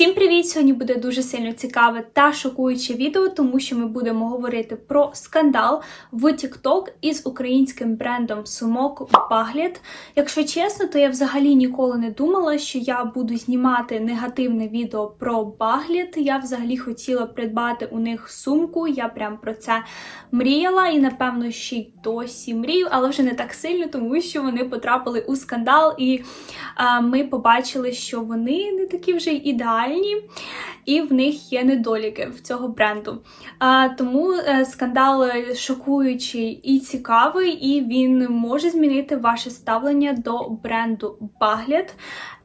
Всім привіт! Сьогодні буде дуже сильно цікаве та шокуюче відео, тому що ми будемо говорити про скандал в TikTok із українським брендом сумок Багліт. Якщо чесно, то я взагалі ніколи не думала, що я буду знімати негативне відео про Багліт. Я взагалі хотіла придбати у них сумку. Я прям про це мріяла і, напевно, ще й досі мрію, але вже не так сильно, тому що вони потрапили у скандал, і а, ми побачили, що вони не такі вже ідеальні, і в них є недоліки в цього бренду. А, тому е, скандал е, шокуючий і цікавий, і він може змінити ваше ставлення до бренду Баглет.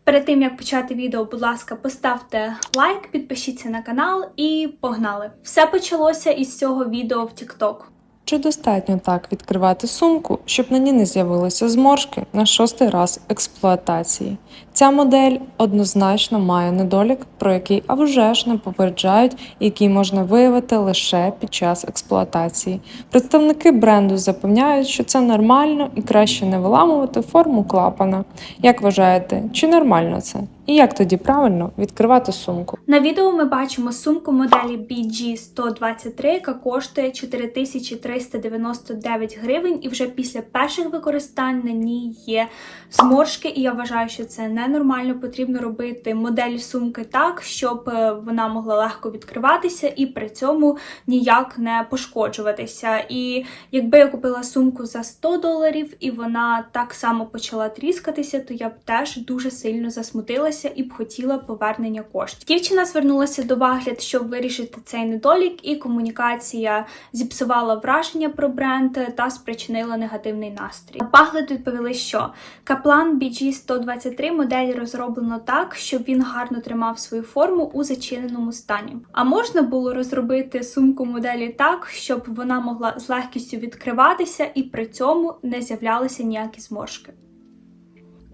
Перед тим як почати відео, будь ласка, поставте лайк, підпишіться на канал і погнали! Все почалося із цього відео в TikTok. Чи достатньо так відкривати сумку, щоб на ній не з'явилися зморшки на шостий раз експлуатації? Ця модель однозначно має недолік, про який а вже ж не попереджають, який можна виявити лише під час експлуатації. Представники бренду запевняють, що це нормально і краще не виламувати форму клапана. Як вважаєте, чи нормально це? І як тоді правильно відкривати сумку? На відео ми бачимо сумку моделі BG123, яка коштує 4399 гривень, і вже після перших використань на ній є зморшки, і я вважаю, що це ненормально. Потрібно робити модель сумки так, щоб е, вона могла легко відкриватися і при цьому ніяк не пошкоджуватися. І якби я купила сумку за 100 доларів і вона так само почала тріскатися, то я б теж дуже сильно засмутилася і б хотіла повернення коштів. Дівчина звернулася до вагляд, щоб вирішити цей недолік, і комунікація зіпсувала враження про бренд та спричинила негативний настрій. Баглет відповіли, що Каплан BG123 модель розроблено так, щоб він гарно тримав свою форму у зачиненому стані. А можна було розробити сумку моделі так, щоб вона могла з легкістю відкриватися і при цьому не з'являлися ніякі зморшки.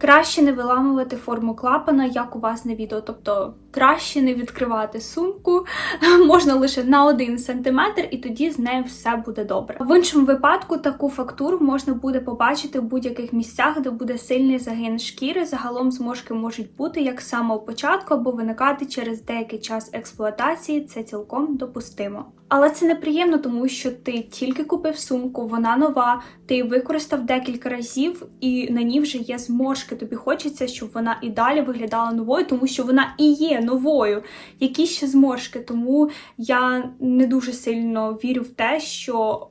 Краще не виламувати форму клапана, як у вас на відео. Тобто краще не відкривати сумку, можна лише на 1 см, і тоді з нею все буде добре. В іншому випадку таку фактуру можна буде побачити в будь-яких місцях, де буде сильний загин шкіри. Загалом зморшки можуть бути як з самого початку або виникати через деякий час експлуатації. Це цілком допустимо. Але це неприємно, тому що ти тільки купив сумку, вона нова, ти її використав декілька разів, і на ній вже є зморшки. Тобі хочеться, щоб вона і далі виглядала новою, тому що вона і є новою. Які ще зморшки? Тому я не дуже сильно вірю в те, що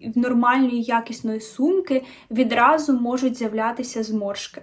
в нормальної якісної сумки відразу можуть з'являтися зморшки.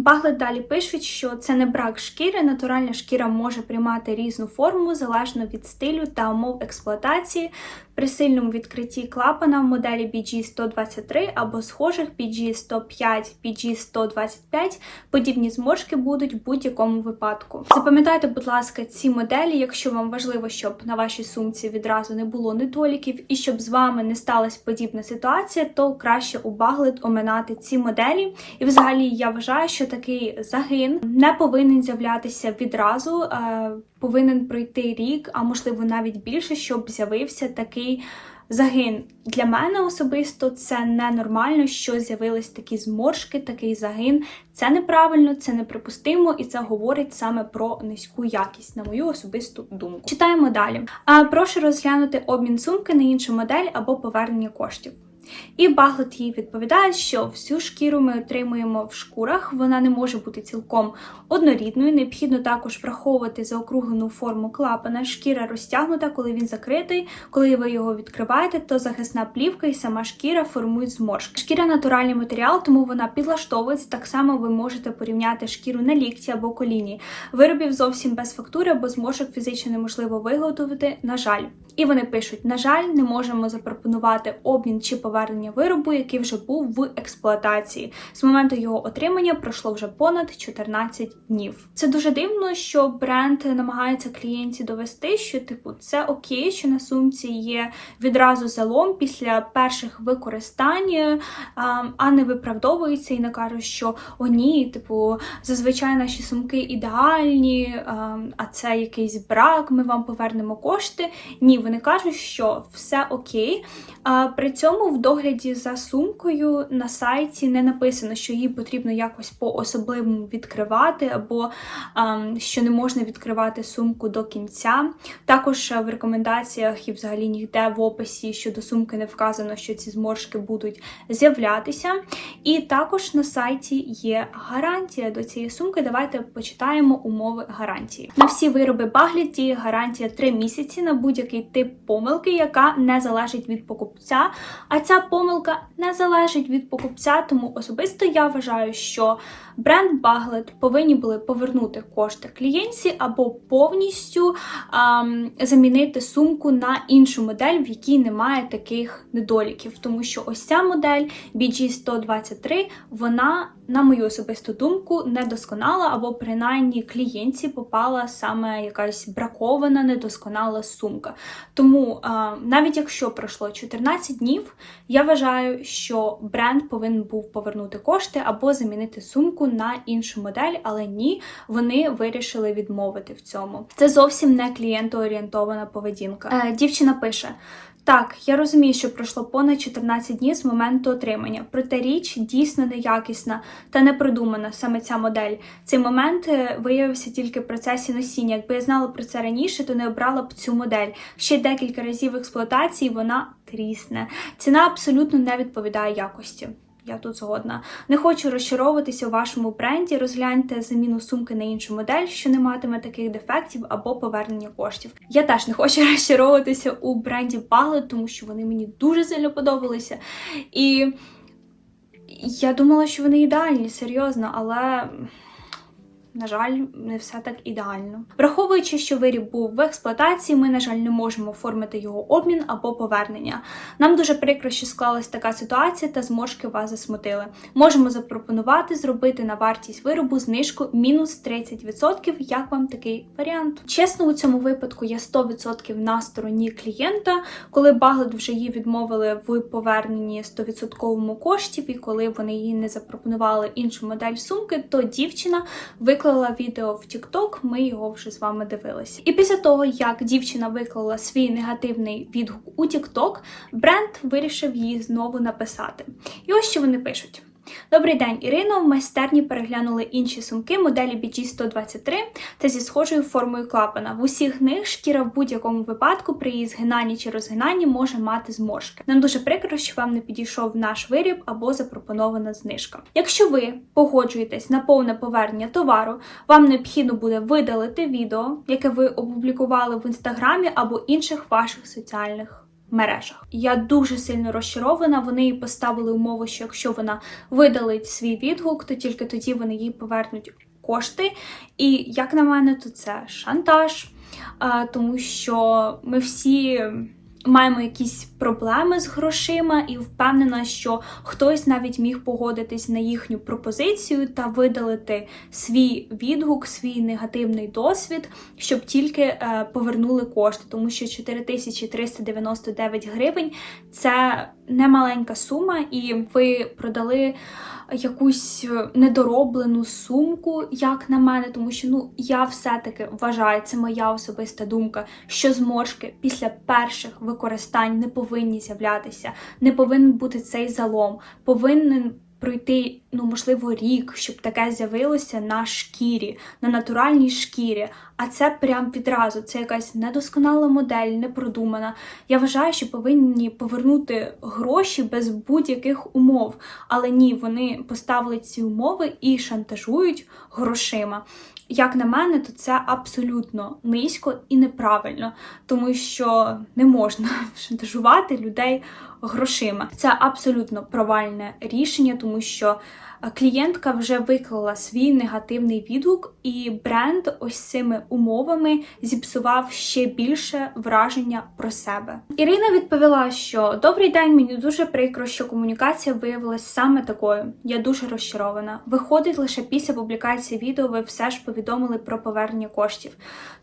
Баглет далі пишуть, що це не брак шкіри, натуральна шкіра може приймати різну форму залежно від стилю та умов експлуатації. При сильному відкритті клапана в моделі BG123 або схожих BG105, BG125 подібні зморшки будуть в будь-якому випадку. Запам'ятайте, будь ласка, ці моделі, якщо вам важливо, щоб на вашій сумці відразу не було недоліків і щоб з вами не сталася подібна ситуація, то краще у Баглет оминати ці моделі. І взагалі я вважаю, що такий загин не повинен з'являтися відразу. е, Повинен пройти рік, а можливо навіть більше, щоб з'явився такий загин. Для мене особисто це ненормально, що з'явились такі зморшки, такий загин. Це неправильно, це неприпустимо, і це говорить саме про низьку якість, на мою особисту думку. Читаємо далі. А прошу розглянути обмін сумки на іншу модель або повернення коштів. І Баглет їй відповідає, що всю шкіру ми отримуємо в шкурах, вона не може бути цілком однорідною. Необхідно також враховувати заокруглену форму клапана. Шкіра розтягнута, коли він закритий. Коли ви його відкриваєте, то захисна плівка і сама шкіра формують зморшки. Шкіра натуральний матеріал, тому вона підлаштовується. Так само ви можете порівняти шкіру на лікті або коліні. Виробів зовсім без фактури або зморшок фізично неможливо виготовити. На жаль. І вони пишуть: на жаль, не можемо запропонувати обмін чи повернення виробу, який вже був в експлуатації. З моменту його отримання пройшло вже понад 14 днів. Це дуже дивно, що бренд намагається клієнті довести, що типу це окей, що на сумці є відразу залом після перших використань, а не виправдовується і не кажуть, що о ні, типу, зазвичай наші сумки ідеальні, а це якийсь брак. Ми вам повернемо кошти. Ні, вони кажуть, що все окей. При цьому в догляді за сумкою на сайті не написано, що її потрібно якось по-особливому відкривати, або ем, що не можна відкривати сумку до кінця. Також е, в рекомендаціях і взагалі ніде в описі щодо сумки не вказано, що ці зморшки будуть з'являтися. І також на сайті є гарантія до цієї сумки. Давайте почитаємо умови гарантії. На всі вироби Багліт гарантія 3 місяці на будь-який тип помилки, яка не залежить від покупця. А ця помилка не залежить від покупця, тому особисто я вважаю, що бренд Баглет повинні були повернути кошти клієнтці або повністю ам, замінити сумку на іншу модель, в якій немає таких недоліків. Тому що ось ця модель BG123, вона, на мою особисту думку, недосконала, або принаймні клієнтці попала саме якась бракована, недосконала сумка. Тому а, навіть якщо пройшло 14 днів, я вважаю, що бренд повинен був повернути кошти або замінити сумку на іншу модель, але ні, вони вирішили відмовити в цьому. Це зовсім не клієнтоорієнтована поведінка. Е, дівчина пише. Так, я розумію, що пройшло понад 14 днів з моменту отримання. Проте річ дійсно неякісна та не продумана саме ця модель. Цей момент е, виявився тільки в процесі носіння. Якби я знала про це раніше, то не обрала б цю модель. Ще декілька разів експлуатації вона трісне. Ціна абсолютно не відповідає якості. Я тут згодна. Не хочу розчаровуватися у вашому бренді. Розгляньте заміну сумки на іншу модель, що не матиме таких дефектів або повернення коштів. Я теж не хочу розчаровуватися у бренді Baglet, тому що вони мені дуже сильно подобалися. І я думала, що вони ідеальні, серйозно, але. На жаль, не все так ідеально. Враховуючи, що виріб був в експлуатації, ми, на жаль, не можемо оформити його обмін або повернення. Нам дуже прикро, що склалась така ситуація, та зморшки вас засмутили. Можемо запропонувати зробити на вартість виробу знижку мінус 30%. Як вам такий варіант? Чесно, у цьому випадку я 100% на стороні клієнта, коли Баглет вже її відмовили в поверненні 100% коштів, і коли вони їй не запропонували іншу модель сумки, то дівчина виклала відео в TikTok, ми його вже з вами дивилися. І після того, як дівчина виклала свій негативний відгук у TikTok, бренд вирішив її знову написати. І ось що вони пишуть. Добрий день, Ірино. В майстерні переглянули інші сумки моделі BG123 та зі схожою формою клапана. В усіх них шкіра в будь-якому випадку при її згинанні чи розгинанні може мати зморшки. Нам дуже прикро, що вам не підійшов наш виріб або запропонована знижка. Якщо ви погоджуєтесь на повне повернення товару, вам необхідно буде видалити відео, яке ви опублікували в інстаграмі або інших ваших соціальних мережах. Я дуже сильно розчарована. Вони їй поставили умову, що якщо вона видалить свій відгук, то тільки тоді вони їй повернуть кошти. І як на мене, то це шантаж, тому що ми всі. Маємо якісь проблеми з грошима, і впевнена, що хтось навіть міг погодитись на їхню пропозицію та видалити свій відгук, свій негативний досвід, щоб тільки е, повернули кошти, тому що 4399 гривень це немаленька сума, і ви продали якусь недороблену сумку, як на мене, тому що ну я все-таки вважаю, це моя особиста думка, що зморшки після перших використань не повинні з'являтися, не повинен бути цей залом, повинен. Пройти, ну, можливо, рік, щоб таке з'явилося на шкірі, на натуральній шкірі. А це прям відразу. Це якась недосконала модель, непродумана. Я вважаю, що повинні повернути гроші без будь-яких умов. Але ні, вони поставили ці умови і шантажують грошима. Як на мене, то це абсолютно низько і неправильно, тому що не можна шантажувати людей грошима. Це абсолютно провальне рішення, тому що клієнтка вже виклала свій негативний відгук, і бренд ось цими умовами зіпсував ще більше враження про себе. Ірина відповіла, що добрий день, мені дуже прикро, що комунікація виявилась саме такою. Я дуже розчарована. Виходить, лише після публікації відео ви все ж повідомили про повернення коштів.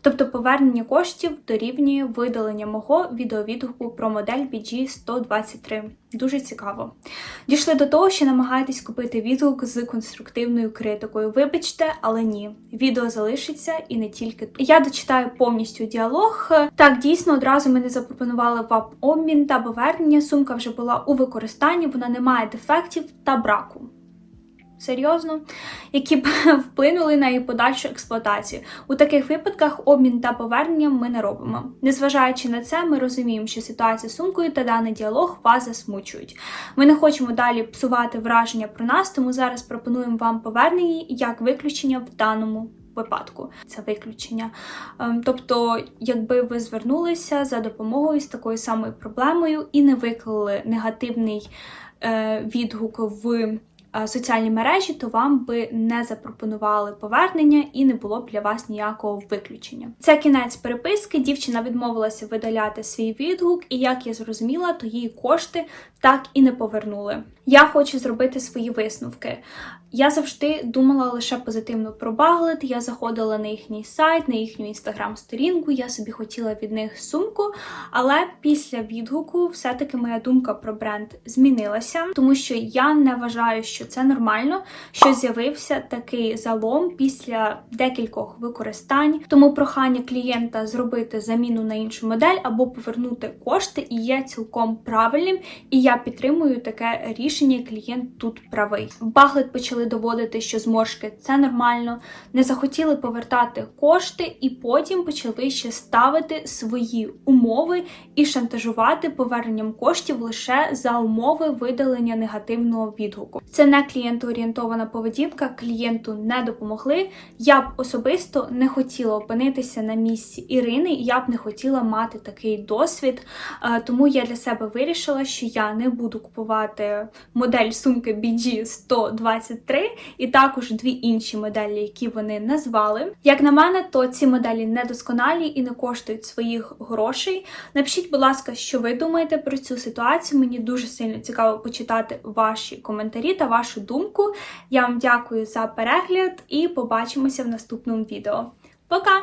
Тобто повернення коштів дорівнює видалення мого відеовідгуку про модель BG 123. Дуже цікаво. Дійшли до того, що намагаєтесь купити відгук відгук з конструктивною критикою. Вибачте, але ні, відео залишиться і не тільки тут. Я дочитаю повністю діалог. Так, дійсно, одразу мене запропонували ВАП обмін та повернення. Сумка вже була у використанні, вона не має дефектів та браку. Серйозно, які б вплинули на її подальшу експлуатацію. У таких випадках обмін та повернення ми не робимо. Незважаючи на це, ми розуміємо, що ситуація з сумкою та даний діалог вас засмучують. Ми не хочемо далі псувати враження про нас, тому зараз пропонуємо вам повернення як виключення в даному випадку. Це виключення. Ем, Тобто, якби ви звернулися за допомогою з такою самою проблемою і не виклали негативний е, відгук в соціальні мережі, то вам би не запропонували повернення і не було б для вас ніякого виключення. Це кінець переписки. Дівчина відмовилася видаляти свій відгук, і як я зрозуміла, то її кошти так і не повернули. Я хочу зробити свої висновки. Я завжди думала лише позитивно про Баглет. Я заходила на їхній сайт, на їхню інстаграм-сторінку. Я собі хотіла від них сумку, але після відгуку все-таки моя думка про бренд змінилася, тому що я не вважаю, що це нормально, що з'явився такий залом після декількох використань. Тому прохання клієнта зробити заміну на іншу модель або повернути кошти і є цілком правильним. І я підтримую таке рішення. Клієнт тут правий. Баглет почали доводити, що зморшки це нормально, не захотіли повертати кошти, і потім почали ще ставити свої умови і шантажувати поверненням коштів лише за умови видалення негативного відгуку. Це не клієнтоорієнтована поведінка, клієнту не допомогли. Я б особисто не хотіла опинитися на місці Ірини, я б не хотіла мати такий досвід. Е, Тому я для себе вирішила, що я не буду купувати модель сумки BG 123 і також дві інші моделі, які вони назвали. Як на мене, то ці моделі недосконалі і не коштують своїх грошей. Напишіть, будь ласка, що ви думаєте про цю ситуацію. Мені дуже сильно цікаво почитати ваші коментарі та вашу думку. Я вам дякую за перегляд і побачимося в наступному відео. Пока!